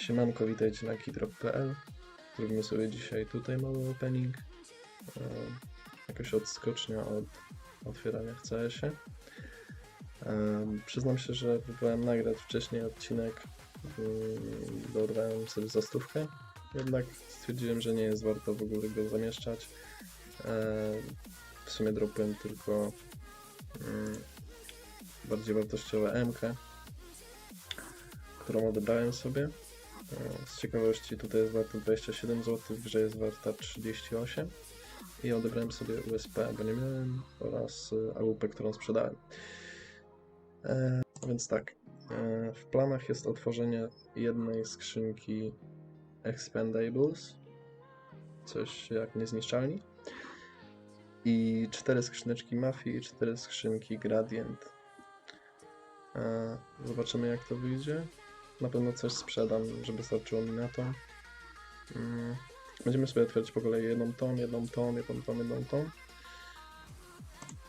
Siemanko, witajcie na keydrop.pl Zrobimy sobie dzisiaj tutaj mały opening. E, Jakoś odskocznia od otwierania w CS-ie e, Przyznam się, że próbowałem nagrać wcześniej odcinek mm, Dorwałem sobie za stówkę. Jednak stwierdziłem, że nie jest warto w ogóle go zamieszczać. E, W sumie dropłem tylko mm, bardziej wartościowe MK którą odebrałem sobie. E, Z ciekawości tutaj jest warta 27 zł, w grze jest warta 38 i odebrałem sobie USP, bo nie miałem oraz e, AWP, którą sprzedałem. E, więc tak, e, w planach jest otworzenie jednej skrzynki Expendables, coś jak niezniszczalni i cztery skrzyneczki Mafii i cztery skrzynki Gradient. E, Zobaczymy jak to wyjdzie. Na pewno coś sprzedam, żeby starczyło mi na to. Mm, Będziemy sobie otwierać po kolei jedną tą, jedną tą, jedną tą, jedną tą.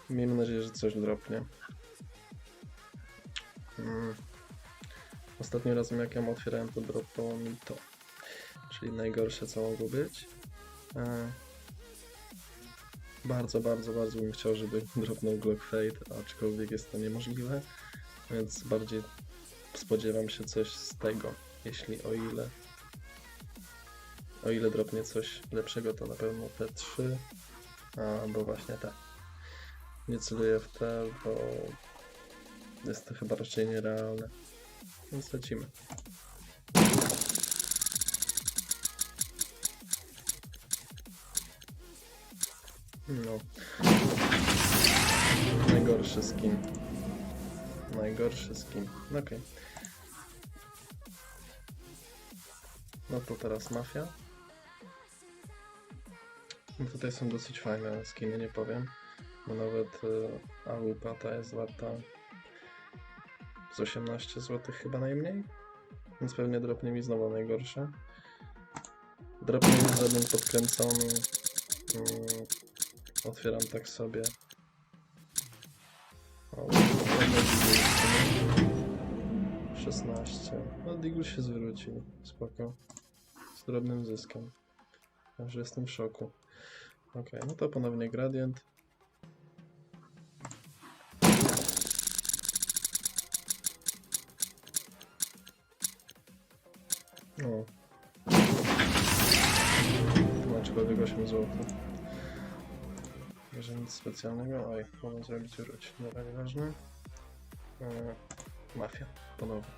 Miejmy nadzieję, że coś dropnie. Mm. Ostatnim razem jak ją otwierałem, to dropało mi to. Czyli najgorsze co mogło być. E, Bardzo, bardzo, bardzo bym chciał, żeby dropnął Glock Fate, aczkolwiek jest to niemożliwe. Więc bardziej spodziewam się coś z tego, jeśli o ile o ile dropnie coś lepszego, to na pewno te trzy, albo właśnie te. Nie celuję w te, bo jest to chyba raczej nierealne. Więc lecimy. No. Najgorszy skin. Najgorszy skin. No Okej. No to teraz mafia. No tutaj są dosyć fajne skiny, nie powiem. Bo nawet y, AWP ta jest warta z 18 zł chyba najmniej. Więc pewnie dropnie mi znowu najgorsze. Dropnie mi żaden podkręcony. Mm, otwieram tak sobie. O, ładne widzę, 16. No, Digul się zwrócił. Spoko. Z drobnym zyskiem. Także jestem w szoku. Ok, no to ponownie gradient. O. Aczkolwiek 8 zł. Może nic specjalnego. Oj, mogę zrobić wróć. Dobra, nieważne. E, mafia, ponownie.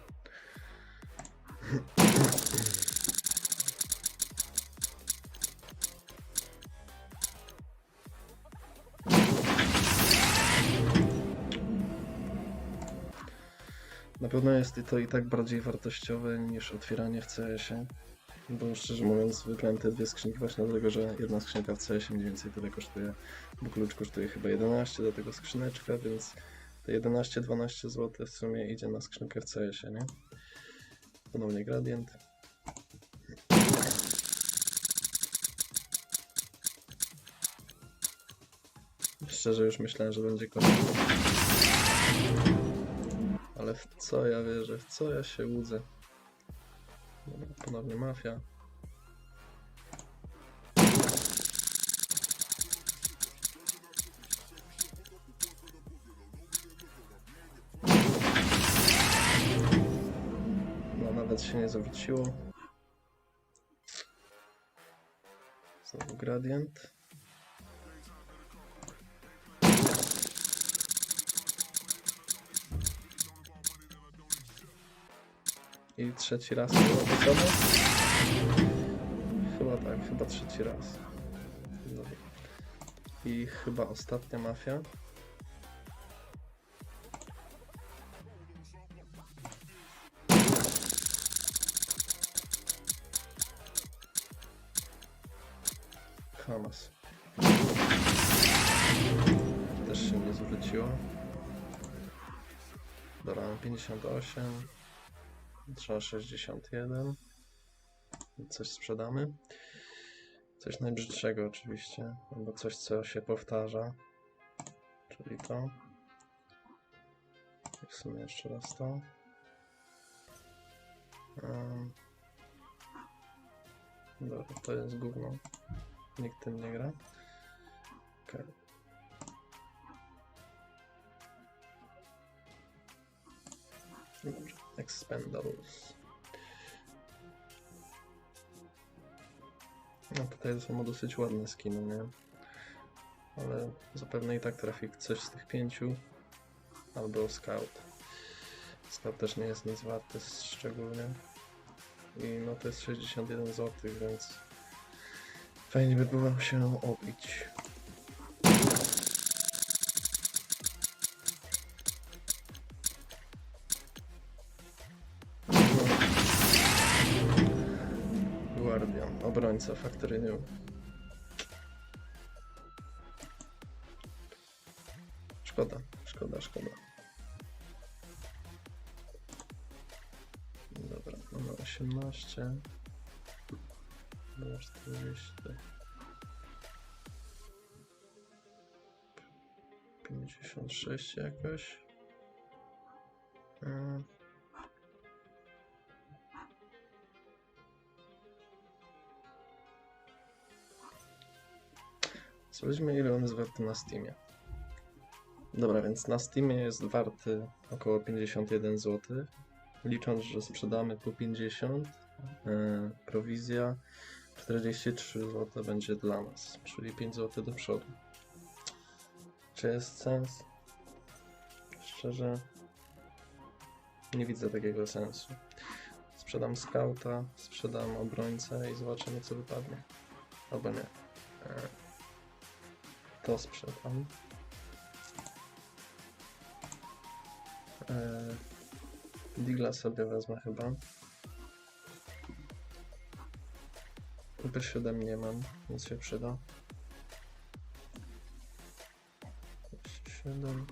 Na pewno jest to i tak bardziej wartościowe niż otwieranie w CS-ie. Bo szczerze mówiąc, wybrałem te dwie skrzynki właśnie dlatego, że jedna skrzynka w CS-ie mniej więcej tyle kosztuje, bo klucz kosztuje chyba 11 do tego skrzyneczka, więc te 11-12 zł w sumie idzie na skrzynkę w CS-ie, nie? Ponownie gradient. Szczerze już myślałem, że będzie koniec. Ale w co ja wierzę, w co ja się łudzę? Dobra, ponownie mafia. No nawet się nie zawróciło. Znowu gradient. I trzeci raz samo? Chyba tak, chyba trzeci raz. Dobra. I chyba ostatnia mafia. Hamas. Też się nie zwróciło. Dobra, mam 58. Trzeba 61. Coś sprzedamy. Coś najbrzydszego oczywiście, albo coś co się powtarza. Czyli to. W sumie jeszcze raz to. Dobra, to jest gówno. Nikt tym nie gra. Okej. Dobrze, Expendables. No tutaj są dosyć ładne skiny, nie? Ale zapewne i tak trafi coś z tych pięciu. Albo Scout. Scout też nie jest nic warty szczególnie. I no to jest 61 zł, więc fajnie by było się obić. Obrońca Factory New. Szkoda, szkoda, szkoda. Dobra, mamy 18. Dobra, 40. 56 jakoś. Sprawdźmy ile on jest warty na Steamie. Dobra, więc na Steamie jest warty około 51 zł. Licząc, że sprzedamy po 50, e, prowizja 43 zł będzie dla nas, czyli 5 zł do przodu. Czy jest sens? Szczerze, nie widzę takiego sensu. Sprzedam skauta, sprzedam obrońcę i zobaczymy co wypadnie. Albo nie. E, To sprzedam. E, Digla sobie wezmę chyba. B7 nie mam, więc się przyda. 7.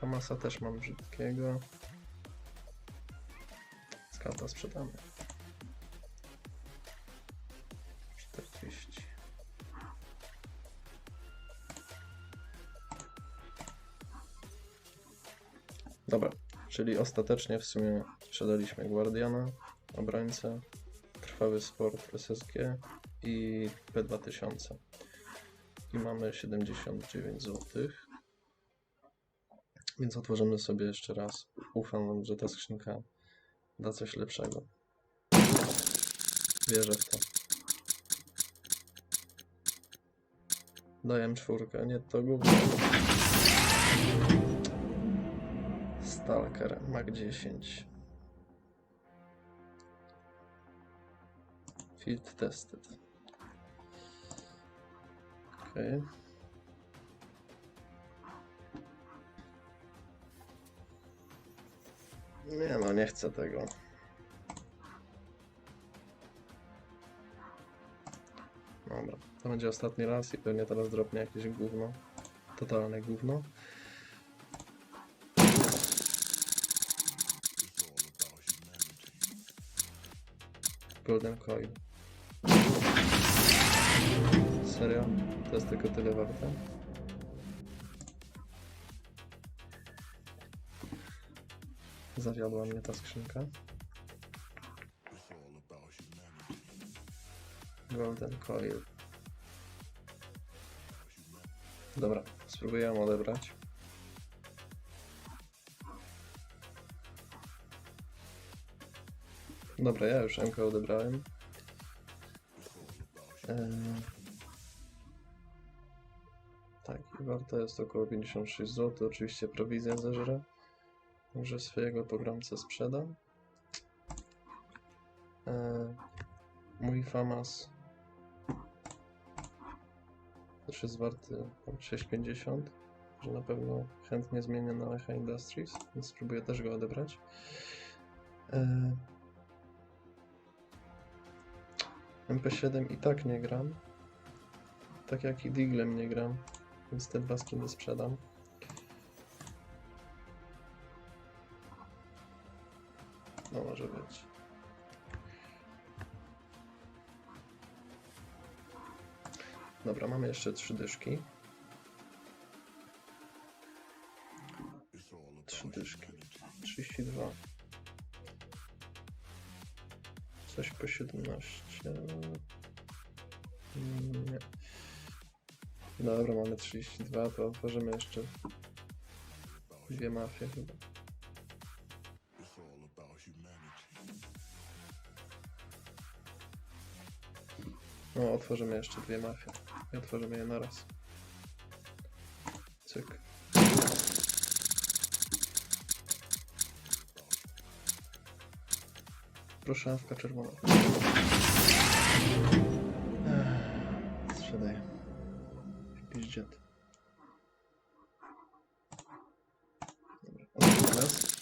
Famasa też mam brzydkiego. Skauta sprzedamy. Czyli ostatecznie w sumie sprzedaliśmy Guardiana, obrońcę, trwały sport SSG i P2000. I mamy 79 zł. Więc otworzymy sobie jeszcze raz. Ufam, że ta skrzynka da coś lepszego. Wierzę w to. Daję czwórkę, nie to gówno. Stalker, Mag 10. Field tested. Okej. Nie no, nie chcę tego. Dobra, to będzie ostatni raz i pewnie teraz dropnie jakieś gówno. Totalne gówno. Golden Coin. Serio? To jest tylko tyle warte? Zawiodła mnie ta skrzynka. Golden Coil. Dobra, spróbuję ją odebrać. Dobra, ja już MK odebrałem. Eee... Tak, warto jest około 56 zł. Oczywiście prowizja zeżre. Może swojego pogromcę sprzedam. Eee... Mój Famas też jest warty tam 6,50, że na pewno chętnie zmienię na Echa Industries, więc spróbuję też go odebrać. Eee... MP7 i tak nie gram. Tak jak i Diglem nie gram, więc te dwa skiny sprzedam. No może być. Dobra, mamy jeszcze trzy dyszki. Trzy dyszki. 32. Coś po 17. Mm, Nie. Dobra, mamy 32, to otworzymy jeszcze dwie mafie chyba. No, otworzymy jeszcze dwie mafie. I otworzymy je naraz. Cyk. Proszę, awka czerwona. Ech, raz.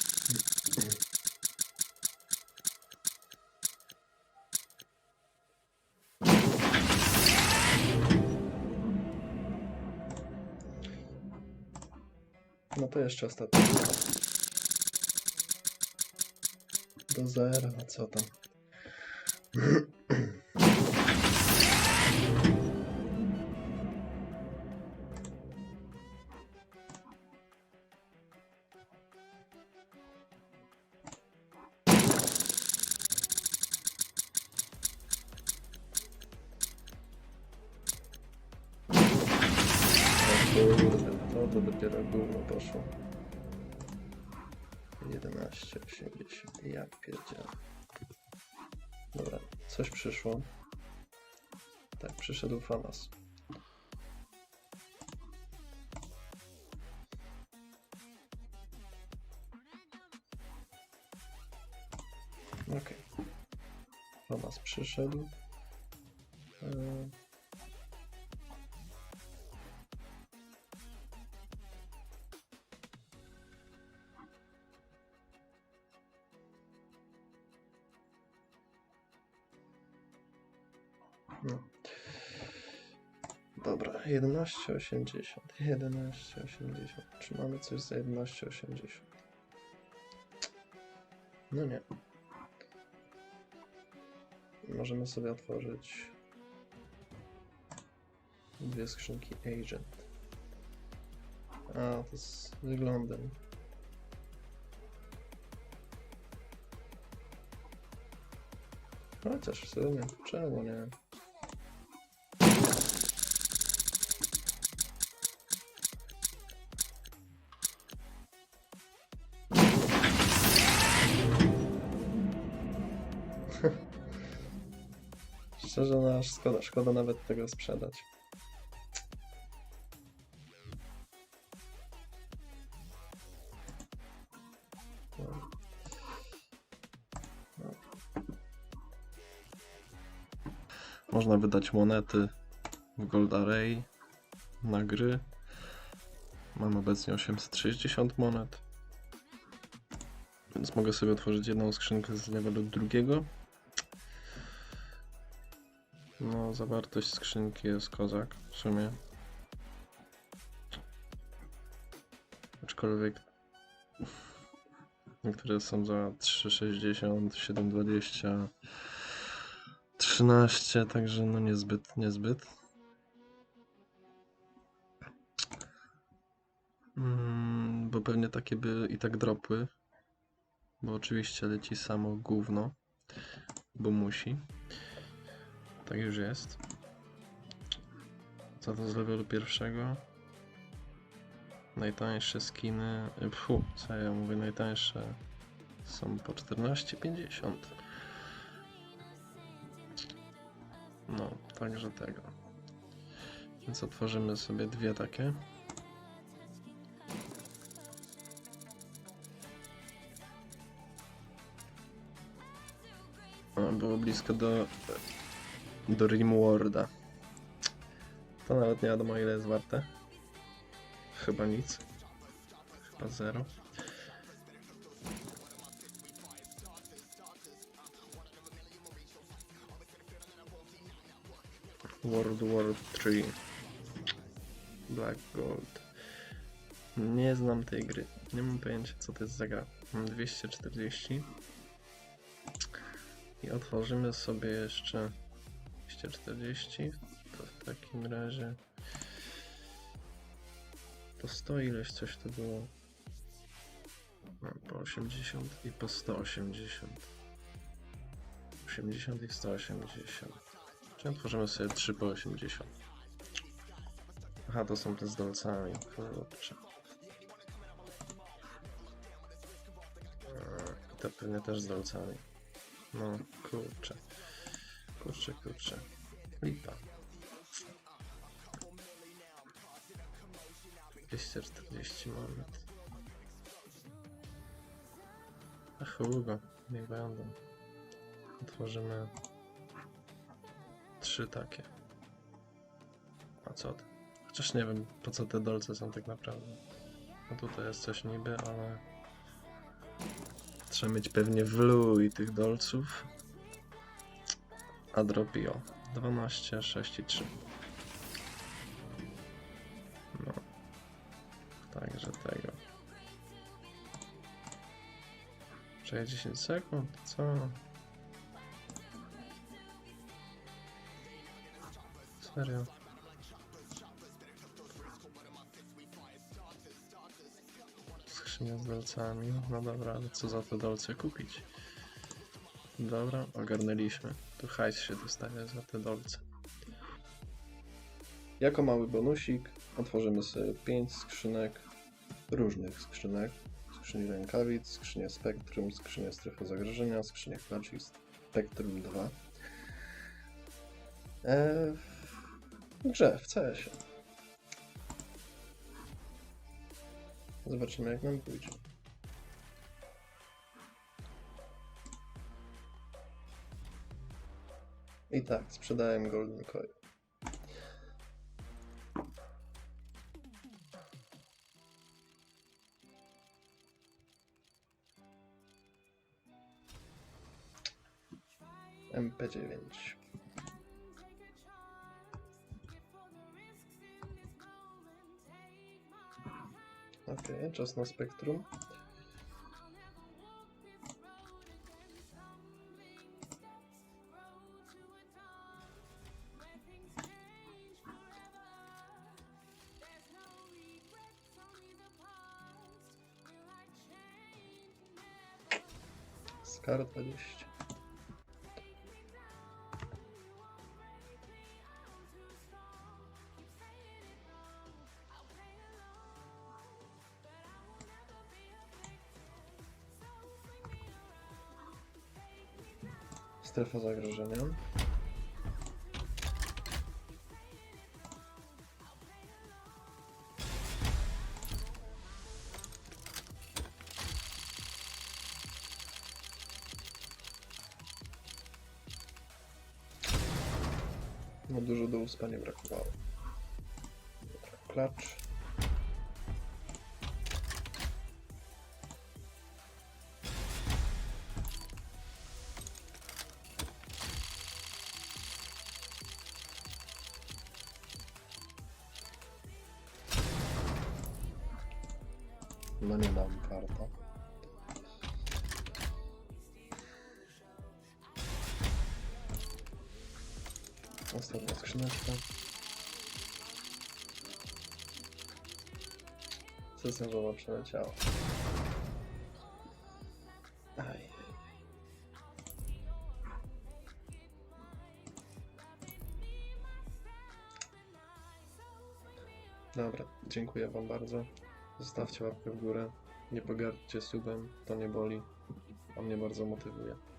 No to jeszcze ostatni. то ЗР, а что там? Кто-то до пирогова пошел. 15, 80. Ja pierdziałem. Dobra, coś przyszło. Tak, przyszedł famas. Okej. Okay. Famas przyszedł. No. Dobra, 11,80. 11,80. Czy mamy coś za 11,80? No nie. Możemy sobie otworzyć dwie skrzynki Agent. A, to z wyglądem. Chociaż w sumie, czemu nie? Szkoda, szkoda nawet tego sprzedać. Można wydać monety w Gold Array na gry. Mam obecnie 860 monet. Więc mogę sobie otworzyć jedną skrzynkę z levelu drugiego. No, zawartość skrzynki jest kozak w sumie. Aczkolwiek niektóre są za 3,60, 7,20, 13, także no niezbyt, niezbyt. Mm, bo pewnie takie by i tak dropły. Bo oczywiście leci samo gówno, bo musi. Tak już jest. Co to z levelu pierwszego? Najtańsze skiny. Fu, co ja mówię, najtańsze są po 14,50. No, także tego. Więc otworzymy sobie dwie takie. O, było blisko do do Rimworda. To nawet nie wiadomo ile jest warte. Chyba nic. Chyba zero. World War 3 Black Gold Nie znam tej gry. Nie mam pojęcia co to jest za gra. Mam 240 i otworzymy sobie jeszcze 240 to w takim razie po 100 ileś coś to było No, po 80 i po 180 80 i 180. Czyli otworzymy sobie 3 po 80. Aha, to są te z dolcami. Kurczę. To pewnie też z dolcami. No, kurczę. Kurczę, kurczę. Lipa. 240 monet. Ach, Hugo, niech będą. Otworzymy trzy takie. A co ty? Chociaż nie wiem, po co te dolce są tak naprawdę. No tutaj jest coś niby, ale... Trzeba mieć pewnie wluj tych dolców. A dropio. 12, 6 i 3. No. Także tego. Czekaj 10 sekund? Co? Serio? Skrzynia z dolcami. No dobra, ale co za te dolce kupić? Dobra, ogarnęliśmy. Tu hajs się dostaje za te dolce. Jako mały bonusik otworzymy sobie 5 skrzynek, różnych skrzynek. Skrzyni rękawic, skrzynię Spectrum, skrzynię strefy zagrożenia, skrzynię klaczy i Spectrum 2. Eee, w grze, w CS-ie. Zobaczymy jak nam pójdzie. I tak, sprzedałem Golden Coin. MP9. Okej, czas na spektrum. Skar 20. Strefa zagrożenia. No dużo do uspa nie brakowało. Klacz. Ostatnia skrzyneczka. Sensowała przeleciała. Aj. Dobra, dziękuję Wam bardzo. Zostawcie łapkę w górę. Nie pogardźcie subem, to nie boli, a mnie bardzo motywuje.